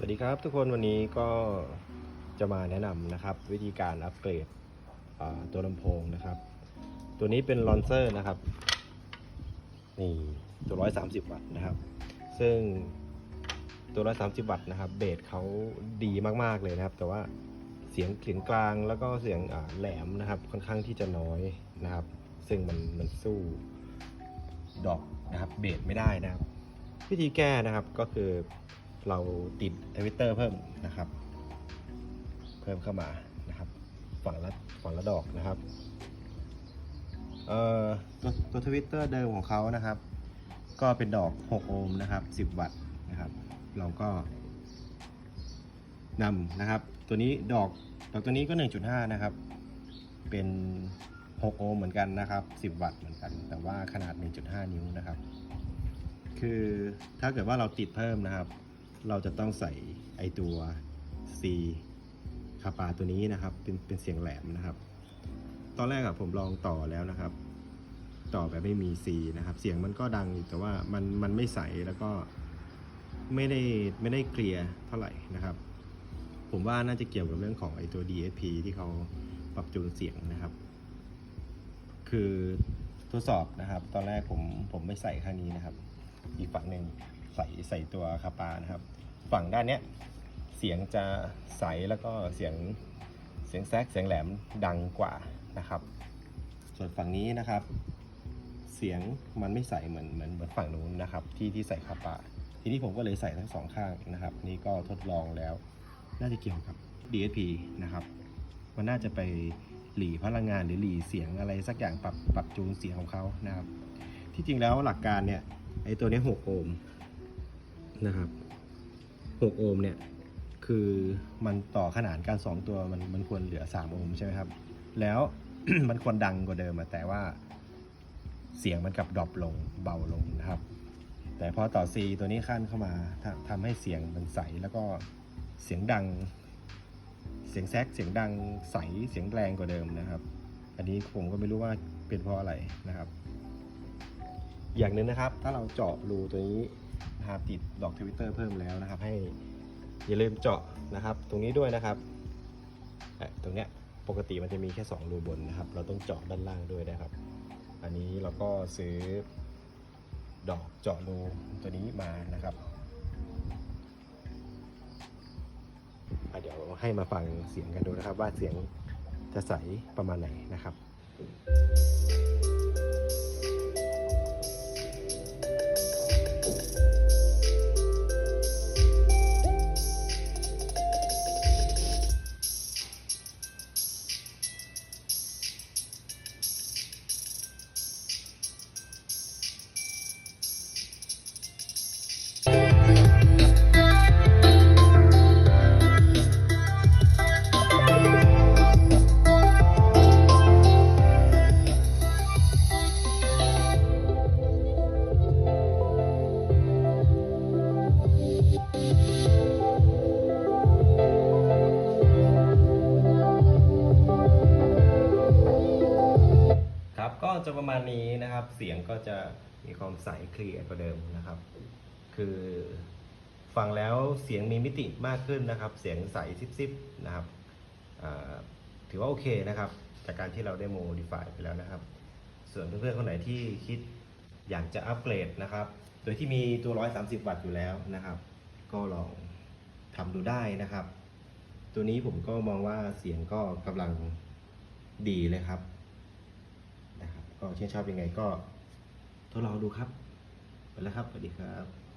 สวัสดีครับทุกคนวันนี้ก็จะมาแนะนำนะครับ วิธีการอัปเกรดตัวลำโพงนะครับ ตัวนี้เป็นลอนเซอร์นะครับ นี่ตัว 130 วัตต์นะครับ ซึ่งตัว 130 วัตต์นะครับเบสเขาดีมากๆเลยนะครับ แต่ว่าเสียงเสียงกลางแล้วก็เสียงแหลมนะครับค่อนข้างที่จะน้อยนะครับ ซึ่งมันมันสู้ดอกนะครับเบสไม่ได้นะครับ วิธีแก้นะครับก็คือ เราติดทวิตเตอร์เพิ่มนะครับ เพิ่มเข้ามานะครับ ฝั่งละฝั่งละดอกนะครับเอ่อตัวตัวทวิตเตอร์เดิมของเขานะครับ ก็เป็นดอก 6 โอห์มนะครับ 10 วัตต์นะครับ เราก็นำนะครับ ตัวนี้ดอกดอกตัวนี้ก็ 1.5 นะครับ เป็น 6 โอห์มเหมือนกันนะครับ 10 วัตต์เหมือนกัน แต่ว่าขนาด 1.5 นิ้วนะครับ คือถ้าเกิดว่าเราติดเพิ่มนะครับ เราจะต้องใส่ไอตัว C คาปาตัวนี้นะครับ เป็นเป็นเสียงแหลมนะครับ ตอนแรกอะผมลองต่อแล้วนะครับ ต่อแบบไม่มี C นะครับ เสียงมันก็ดังแต่ว่ามันมันไม่ใสแล้วก็ไม่ได้ไม่ได้เคลียร์เท่าไหร่นะครับ ผมว่าน่าจะเกี่ยวกับเรื่องของไอตัว DSP ที่เขาปรับจูนเสียงนะครับ คือทดสอบนะครับ ตอนแรกผมผมไม่ใส่ข้านี้นะครับ อีกฝั่งหนึ่ง ใส่ใส่ตัวคาปานะครับ ฝั่งด้านเนี้ยเสียงจะใสแล้วก็เสียงเสียงแซกเสียงแหลมดังกว่านะครับ ส่วนฝั่งนี้นะครับ เสียงมันไม่ใสเหมือนเหมือนเหมือนฝั่งนู้นนะครับ ที่ที่ใส่คาปาทีนี้ผมก็เลยใส่ทั้งสองข้างนะครับ นี่ก็ทดลองแล้ว น่าจะเกี่ยวกับ DSP นะครับ มันน่าจะไปหลีพลังงานหรือหลีเสียงอะไรสักอย่างปรับปรับจูนเสียงของเขานะครับ ที่จริงแล้วหลักการเนี่ยไอตัวนี้6โอห์ม นะครับ6โอห์มเนี่ยคือมันต่อขนานการ2ตัวมันมันควรเหลือ 3 โอห์มใช่ไหมครับ แล้ว มันควรดังกว่าเดิมอะแต่ว่าเสียงมันกลับดรอปลงเบาลงนะครับ แต่พอต่อ C ตัวนี้ขั้นเข้ามาทำทำให้เสียงมันใสแล้วก็เสียงดัง เสียงแซกเสียงดังใสเสียงแรงกว่าเดิมนะครับ อันนี้ผมก็ไม่รู้ว่าเป็นเพราะอะไรนะครับ อย่างหนึ่งนะครับ ถ้าเราเจาะรูตัวนี้ นะครับติดดอกทวิตเตอร์เพิ่มแล้วนะครับ ให้อย่าลืมเจาะนะครับ ตรงนี้ด้วยนะครับตรงเนี้ยปกติมันจะมีแค่ 2 รูบนนะครับ เราต้องเจาะด้านล่างด้วยนะครับ อันนี้เราก็ซื้อดอกเจาะรูตัวนี้มานะครับเดี๋ยวให้มาฟังเสียงกันดูนะครับ ว่าเสียงจะใสประมาณไหนนะครับ จะประมาณนี้นะครับ เสียงก็จะมีความใสเคลียร์กว่าเดิมนะครับ คือฟังแล้วเสียงมีมิติมากขึ้นนะครับ เสียงใสซิบๆนะครับถือว่าโอเคนะครับ จากการที่เราได้โมดิฟายไปแล้วนะครับ ส่วนเพื่อนๆคนไหนที่คิดอยากจะอัปเกรดนะครับ โดยที่มีตัว 130 วัตต์อยู่แล้วนะครับ ก็ลองทำดูได้นะครับ ตัวนี้ผมก็มองว่าเสียงก็กำลังดีเลยครับ ก็ชื่นชอบยังไงก็ทดลองดูครับ ไปแล้วครับ สวัสดีครับ